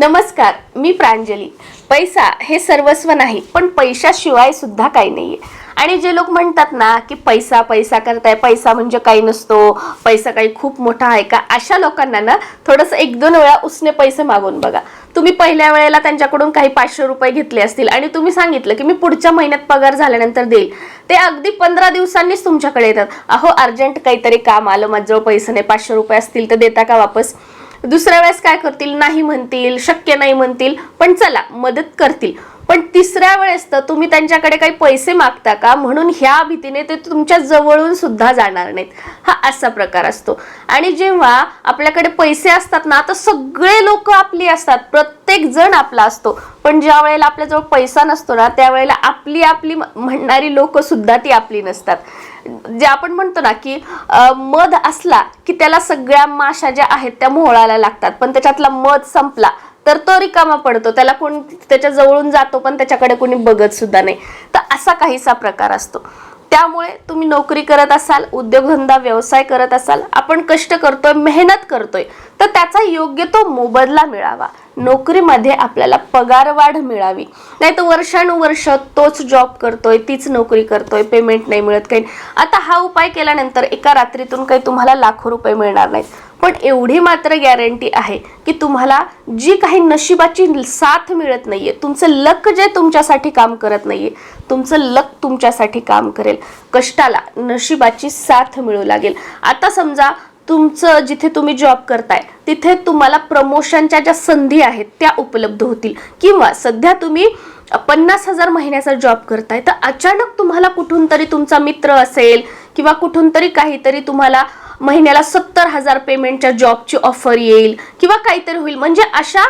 नमस्कार मी प्रांजली. पैसा हे सर्वस्व नाही पण पैशाशिवाय सुद्धा काही आहे आणि जे लोक म्हणतात ना की पैसा पैसा करताय पैसा म्हणजे काही नसतो पैसा काही खूप मोठा आहे का अशा लोकांना ना थोडंसं एक दोन वेळा उसने पैसे मागून बघा. तुम्ही पहिल्या वेळेला त्यांच्याकडून काही पाचशे रुपये घेतले असतील आणि तुम्ही सांगितलं की मी पुढच्या महिन्यात पगार झाल्यानंतर देईल. ते अगदी पंधरा दिवसांनीच तुमच्याकडे येतात. अहो अर्जंट काहीतरी काम आलं माझ्याजवळ पैसे नाही पाचशे रुपये असतील तर देता का वापस? दुसऱ्या वेळेस काय करतील? नाही म्हणतील शक्य नाही म्हणतील पण चला मदत करतील. पण तिसऱ्या वेळेस तर तुम्ही त्यांच्याकडे काही पैसे मागता का? म्हणून ह्या भीतीने ते तुमच्या जवळून सुद्धा जाणार नाहीत. हा असा प्रकार असतो. आणि जेव्हा आपल्याकडे पैसे असतात ना तर सगळे लोक आपली असतात. प्रत्येक जण आपला असतो. पण ज्या वेळेला आपल्याजवळ पैसा नसतो ना त्यावेळेला आपली आपली म्हणणारी लोक सुद्धा ती आपली नसतात. जे आपण म्हणतो ना की मध असला की त्याला सगळ्या माशा ज्या आहेत त्या मोहळायला लागतात. पण त्याच्यातला मध संपला तर तो रिकामा पडतो. त्याला कोण त्याच्या जवळून जातो पण त्याच्याकडे कोणी बघत सुद्धा नाही. तर असा काहीसा प्रकार असतो. त्यामुळे तुम्ही नोकरी करत असाल उद्योगधंदा व्यवसाय करत असाल आपण कष्ट करतोय मेहनत करतोय तर त्याचा योग्य तो मोबदला मिळावा. नोकरीमध्ये आपल्याला पगारवाढ मिळावी. नाही तर वर्षानुवर्ष तोच जॉब करतोय तीच नोकरी करतोय पेमेंट नाही मिळत काही. आता हा उपाय केल्यानंतर एका रात्रीतून काही तुम्हाला लाखो रुपये मिळणार नाहीत. पण एवढी मात्र गॅरंटी आहे की तुम्हाला जी काही नशिबाची साथ मिळत नाहीये तुमचं लक जे तुमच्यासाठी काम करत नाहीये तुमचं लक तुमच्यासाठी काम करेल. कष्टाला नशिबाची साथ मिळू लागेल. आता समजा तुमचं जिथे तुम्ही जॉब करताय तिथे तुम्हाला प्रमोशनच्या ज्या संधी आहेत त्या उपलब्ध होतील. किंवा सध्या तुम्ही पन्नास हजार महिन्याचा जॉब करताय तर अचानक तुम्हाला कुठून तरी तुमचा मित्र असेल किंवा कुठून तरी काहीतरी तुम्हाला महिन्याला सत्तर हजार पेमेंटच्या जॉबची ऑफर येईल किंवा काहीतरी होईल. म्हणजे अशा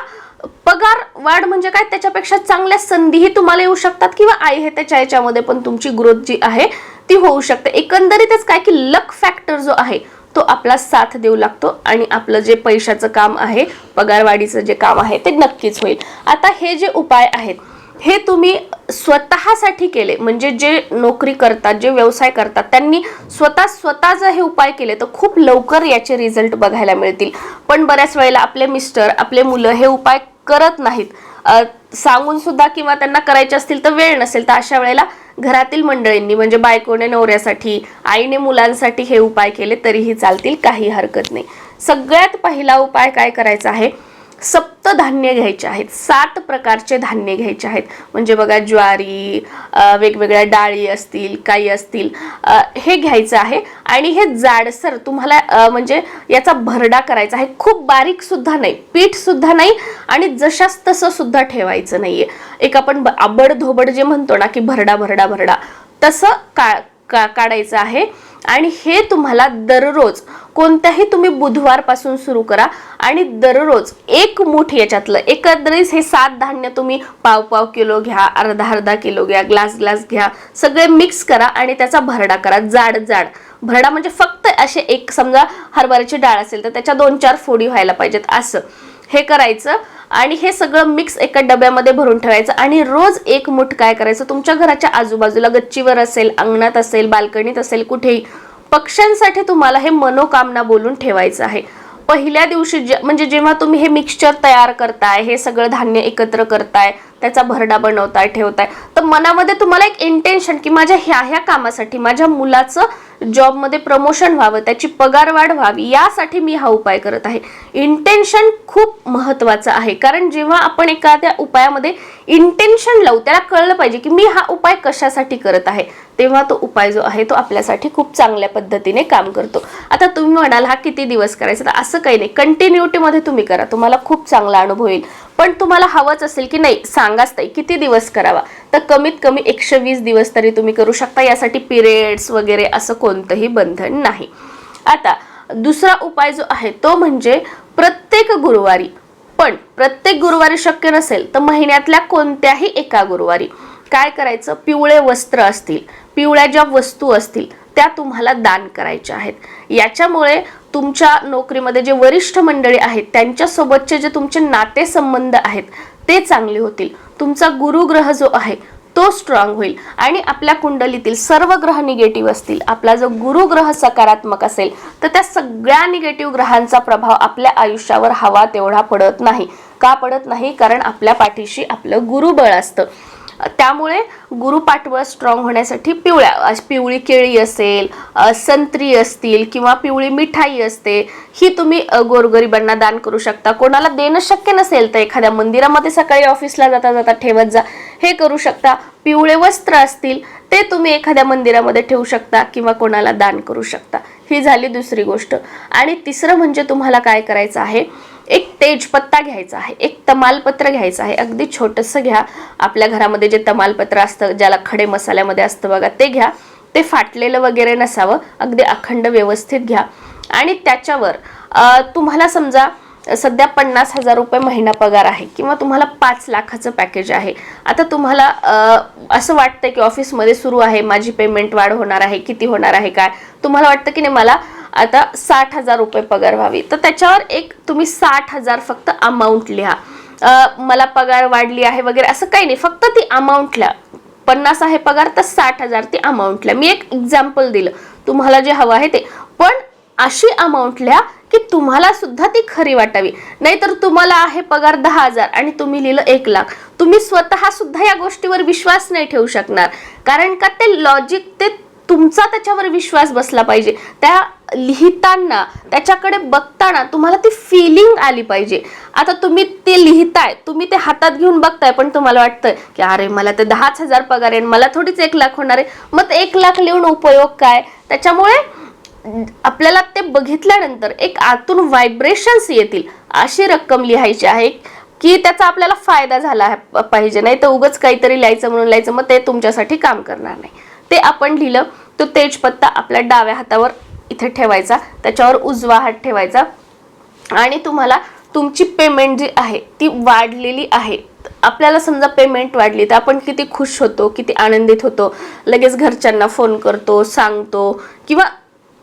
पगार वाढ म्हणजे काय? त्याच्यापेक्षा चांगल्या संधीही तुम्हाला येऊ शकतात किंवा आई हे त्याच्या याच्यामध्ये पण तुमची ग्रोथ जी आहे ती होऊ शकते. एकंदरीतच काय की लक फॅक्टर जो आहे तो आपला साथ देऊ लागतो आणि आपलं जे पैशाचं काम आहे पगारवाढीचं जे काम आहे ते नक्कीच होईल. आता हे जे उपाय आहेत हे तुम्ही स्वतःसाठी केले म्हणजे जे नोकरी करतात जे व्यवसाय करतात त्यांनी स्वतः स्वतः जर हे उपाय केले तर खूप लवकर याचे रिझल्ट बघायला मिळतील. पण बऱ्याच वेळेला आपले मिस्टर आपले मुलं हे उपाय करत नाहीत. सांगून सुद्धा किंवा त्यांना करायचे असतील तर वेळ नसेल तर अशा वेळेला घरातील मंडळींनी म्हणजे बायकोने नवऱ्यासाठी आईने मुलांसाठी हे उपाय केले तरीही चालतील काही हरकत नाही. सगळ्यात पहिला उपाय काय करायचा आहे? सप्त धान्य घ्यायचे आहेत सात प्रकारचे धान्य घ्यायचे आहेत. म्हणजे बघा ज्वारी वेगवेगळ्या डाळी असतील काही असतील हे घ्यायचं आहे. आणि हे जाडसर तुम्हाला म्हणजे याचा भरडा करायचा आहे. खूप बारीक सुद्धा नाही पीठ सुद्धा नाही आणि जशास तसं सुद्धा ठेवायचं नाहीये. एक आपण ब- आबड धोबड जे म्हणतो ना की भरडा भरडा भरडा तसं का का काढायचं आहे. आणि हे तुम्हाला दररोज कोणत्याही तुम्ही बुधवारपासून सुरू करा. आणि दररोज एक मूठ याच्यातलं एकंदरीत हे सात धान्य तुम्ही पाव पाव किलो घ्या अर्धा अर्धा किलो घ्या ग्लास ग्लास घ्या सगळे मिक्स करा आणि त्याचा भरडा करा जाड जाड. भरडा म्हणजे फक्त असे एक समजा हरभऱ्याची डाळ असेल तर त्याच्या दोन चार फोडी व्हायला पाहिजेत. असं. हे करायचं. आणि हे सगळं मिक्स एका डब्यामध्ये भरून ठेवायचं. आणि रोज एक मुठ काय करायचं? तुमच्या घराच्या आजूबाजूला गच्चीवर असेल अंगणात असेल बाल्कनीत असेल कुठेही पक्ष्यांसाठी तुम्हाला हे मनोकामना बोलून ठेवायचं आहे. पहिल्या दिवशी जे म्हणजे जेव्हा तुम्ही हे मिक्सचर तयार करताय हे सगळं धान्य एकत्र करताय त्याचा भरडा बनवताय ठेवताय. तर मनामध्ये तुम्हाला एक इंटेन्शन की माझ्या ह्या ह्या कामासाठी माझ्या मुलाचं जॉबमध्ये प्रमोशन व्हावं त्याची पगारवाढ व्हावी यासाठी मी हा उपाय करत आहे. इंटेन्शन खूप महत्त्वाचं आहे. कारण जेव्हा आपण एखाद्या उपायामध्ये इंटेन्शन लावू त्याला कळलं पाहिजे की मी हा उपाय कशासाठी करत आहे. तेव्हा तो उपाय जो आहे तो आपल्यासाठी खूप चांगल्या पद्धतीने काम करतो. आता तुम्ही म्हणाल हा किती दिवस करायचा? तर असं काही नाही. कंटिन्युटीमध्ये तुम्ही करा. तुम्हाला खूप चांगला अनुभव येईल. पण तुम्हाला हवंच असेल की नाही सांगाच ताई किती दिवस करावा? तर कमीत कमी एकशे वीस दिवस तरी तुम्ही करू शकता. यासाठी पिरियड्स वगैरे असं कोणतंही बंधन नाही. आता दुसरा उपाय जो आहे तो म्हणजे प्रत्येक गुरुवारी पण प्रत्येक गुरुवारी शक्य नसेल तर महिन्यातल्या कोणत्याही एका गुरुवारी. काय करायचं? पिवळे वस्त्र असतील पिवळ्या ज्या वस्तू असतील त्या तुम्हाला दान करायच्या आहेत. याच्यामुळे तुमच्या नोकरीमध्ये जे वरिष्ठ मंडळी आहेत त्यांच्यासोबतचे जे तुमचे नातेसंबंध आहेत ते चांगले होतील. तुमचा गुरुग्रह जो आहे तो स्ट्रॉंग होईल. आणि आपल्या कुंडलीतील सर्व ग्रह निगेटिव्ह असतील. आपला जो गुरुग्रह सकारात्मक असेल तर त्या सगळ्या निगेटिव्ह ग्रहांचा प्रभाव आपल्या आयुष्यावर हवा तेवढा पडत नाही. का पडत नाही? कारण आपल्या पाठीशी आपलं गुरुबळ असतं. त्यामुळे गुरुपाठबळ स्ट्रॉंग होण्यासाठी पिवळ्या पिवळी केळी असेल संत्री असतील किंवा पिवळी मिठाई असते ही तुम्ही गोरगरिबांना दान करू शकता. कोणाला देणं शक्य नसेल तर एखाद्या मंदिरामध्ये सकाळी ऑफिसला जाता जाता ठेवत जा. हे करू शकता. पिवळे वस्त्र असतील ते तुम्ही एखाद्या मंदिरामध्ये ठेवू शकता किंवा कोणाला दान करू शकता. ही झाली दुसरी गोष्ट. आणि तिसरं म्हणजे तुम्हाला काय करायचं आहे? एक तेजपत्ता घ्यायचा आहे एक तमालपत्र घ्यायचं आहे. अगदी छोटंसं घ्या. आपल्या घरामध्ये जे तमालपत्र असतं ज्याला खडे मसाल्यामध्ये असतं बघा ते घ्या. ते फाटलेलं वगैरे नसावं. अगदी अखंड व्यवस्थित घ्या. आणि त्याच्यावर तुम्हाला समजा सध्या पन्नास हजार रुपये महिना पगार आहे किंवा तुम्हाला पाच लाखाचं पॅकेज आहे. आता तुम्हाला असं वाटतं की ऑफिसमध्ये सुरू आहे माझी पेमेंट वाढ होणार आहे किती होणार आहे काय? तुम्हाला वाटतं की नाही मला आता साठ हजार रुपये पगार व्हावी. तर त्याच्यावर एक तुम्ही साठ हजार फक्त अमाऊंट लिहा. मला पगार वाढली आहे वगैरे असं काही नाही. फक्त ती अमाऊंट लिहा. पन्नास आहे पगार तर साठ हजार ती अमाऊंट लिहा. मी एक एक्झाम्पल दिलं. तुम्हाला जे हवं आहे ते. पण अशी अमाऊंट लिहा की तुम्हाला सुद्धा ती खरी वाटावी. नाहीतर तुम्हाला आहे पगार दहा हजार आणि तुम्ही लिहिलं एक लाख. तुम्ही स्वतः सुद्धा या गोष्टीवर विश्वास नाही ठेवू शकणार. कारण का ते लॉजिक ते तुमचा त्याच्यावर विश्वास बसला पाहिजे. त्या लिहिताना त्याच्याकडे बघताना तुम्हाला ती फिलिंग आली पाहिजे. आता तुम्ही ते लिहिताय तुम्ही ते हातात घेऊन बघताय पण तुम्हाला वाटतंय की अरे मला ते दहाच हजार पगार आहे मला थोडीच एक लाख होणार आहे. मग ते एक लाख लिहून उपयोग काय? त्याच्यामुळे आपल्याला ते बघितल्यानंतर एक आतून व्हायब्रेशन्स येतील. अशी रक्कम लिहायची आहे की त्याचा आपल्याला फायदा झाला आहे- पाहिजे. नाही तर उगच काहीतरी लिहायचं म्हणून लिहायचं मग ते तुमच्यासाठी काम करणार नाही. ते आपण लिहिलं तो तेजपत्ता आपल्या डाव्या हातावर इथे ठेवायचा त्याच्यावर उजवा हात ठेवायचा. आणि तुम्हाला तुमची पेमेंट जी आहे ती वाढलेली आहे. आपल्याला समजा पेमेंट वाढली तर आपण किती खुश होतो किती आनंदित होतो. लगेच घरच्यांना फोन करतो सांगतो. किंवा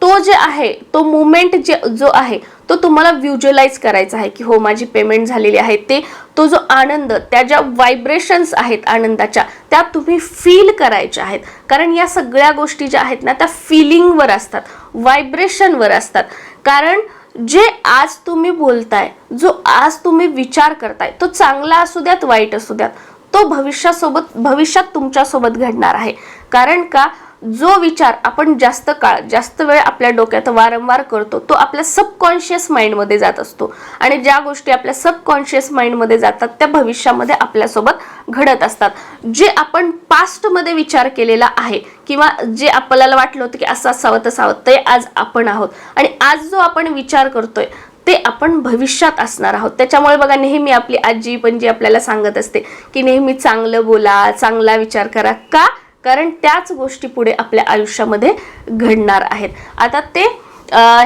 तो जे आहे तो मुवमेंट जे जो आहे तो तुम्हाला व्हिज्युअलाइज करायचा आहे की हो माझी पेमेंट झालेली आहे. ते तो जो आनंद त्या ज्या व्हायब्रेशन्स आहेत आनंदाच्या त्या तुम्ही फील करायच्या आहेत. कारण या सगळ्या गोष्टी ज्या आहेत ना त्या फिलिंगवर असतात व्हायब्रेशनवर असतात. कारण जे आज तुम्ही बोलताय जो आज तुम्ही विचार करताय तो चांगला असू द्यात वाईट असू द्यात तो भविष्यासोबत भविष्यात तुमच्यासोबत घडणार आहे. कारण का? जो विचार आपण जास्त काळ जास्त वेळ आपल्या डोक्यात वारंवार करतो तो आपल्या सबकॉन्शियस माइंडमध्ये जात असतो. आणि ज्या गोष्टी आपल्या सबकॉन्शियस माइंडमध्ये जातात त्या भविष्यामध्ये आपल्यासोबत घडत असतात. जे आपण पास्टमध्ये विचार केलेला आहे किंवा जे आपल्याला वाटलं होतं की असं असावं तसावं ते आज आपण आहोत. आणि आज जो आपण विचार करतोय ते आपण भविष्यात असणार आहोत. त्याच्यामुळे बघा नेहमी आपली आजी पणजी आपल्याला सांगत असते की नेहमी चांगलं बोला चांगला विचार करा. का? कारण त्याच गोष्टी पुढे आपल्या आयुष्यामध्ये घडणार आहेत. आता ते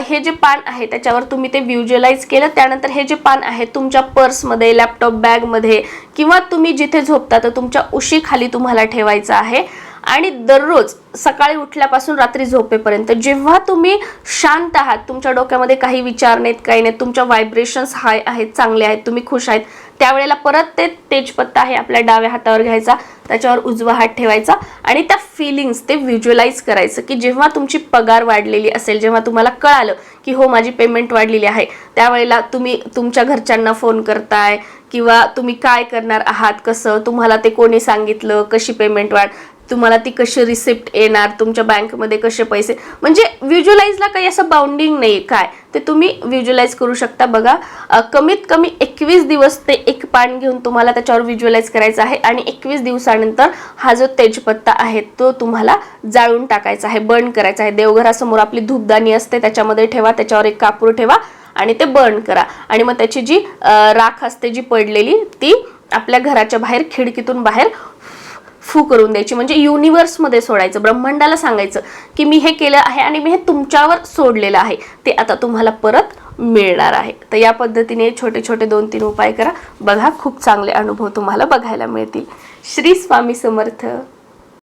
हे जे पान आहे त्याच्यावर तुम्ही ते व्हिज्युअलाइज केलं त्यानंतर हे जे पान आहे तुमच्या पर्समध्ये लॅपटॉप बॅगमध्ये किंवा तुम्ही जिथे झोपता तर तुमच्या उशीखाली तुम्हाला ठेवायचं आहे. आणि दररोज सकाळी उठल्यापासून रात्री झोपेपर्यंत जेव्हा तुम्ही शांत आहात तुमच्या डोक्यामध्ये काही विचार नाहीत काही नाहीत तुमच्या व्हायब्रेशन्स हाय आहेत चांगले आहेत तुम्ही खुश आहेत त्यावेळेला परत ते तेजपत्ता आहे आपल्या डाव्या हातावर घ्यायचा त्याच्यावर उजवा हात ठेवायचा आणि त्या फिलिंग्स ते व्हिज्युअलाइज करायचं की जेव्हा तुमची पगार वाढलेली असेल जेव्हा तुम्हाला कळालं की हो माझी पेमेंट वाढलेली आहे त्यावेळेला तुम्ही तुमच्या घरच्यांना फोन करताय किंवा तुम्ही काय करणार आहात कसं तुम्हाला ते कोणी सांगितलं कशी पेमेंट वाढ तुम्हाला ती कशी रिसिप्ट येणार तुमच्या बँकमध्ये कसे पैसे? म्हणजे व्हिज्युलाइजला काही असं बाउंडिंग नाही काय. ते तुम्ही व्हिज्युलाइज करू शकता बघा. कमीत कमी एकवीस दिवस ते एक पान घेऊन तुम्हाला त्याच्यावर व्हिज्युलाइज करायचं आहे आणि एकवीस दिवसानंतर हा जो तेजपत्ता आहे तो तुम्हाला जाळून टाकायचा आहे बर्न करायचा आहे. देवघरासमोर आपली धूपदानी असते त्याच्यामध्ये ठेवा त्याच्यावर एक कापूर ठेवा आणि ते बर्न करा. आणि मग त्याची जी राख असते जी पडलेली ती आपल्या घराच्या बाहेर खिडकीतून बाहेर फू करून द्यायची. म्हणजे युनिवर्समध्ये सोडायचं ब्रह्मांडाला सांगायचं की मी हे केलं आहे आणि मी हे तुमच्यावर सोडलेलं आहे. ते आता तुम्हाला परत मिळणार आहे. तर या पद्धतीने छोटे छोटे दोन तीन उपाय करा. बघा खूप चांगले अनुभव तुम्हाला बघायला मिळतील. श्री स्वामी समर्थ.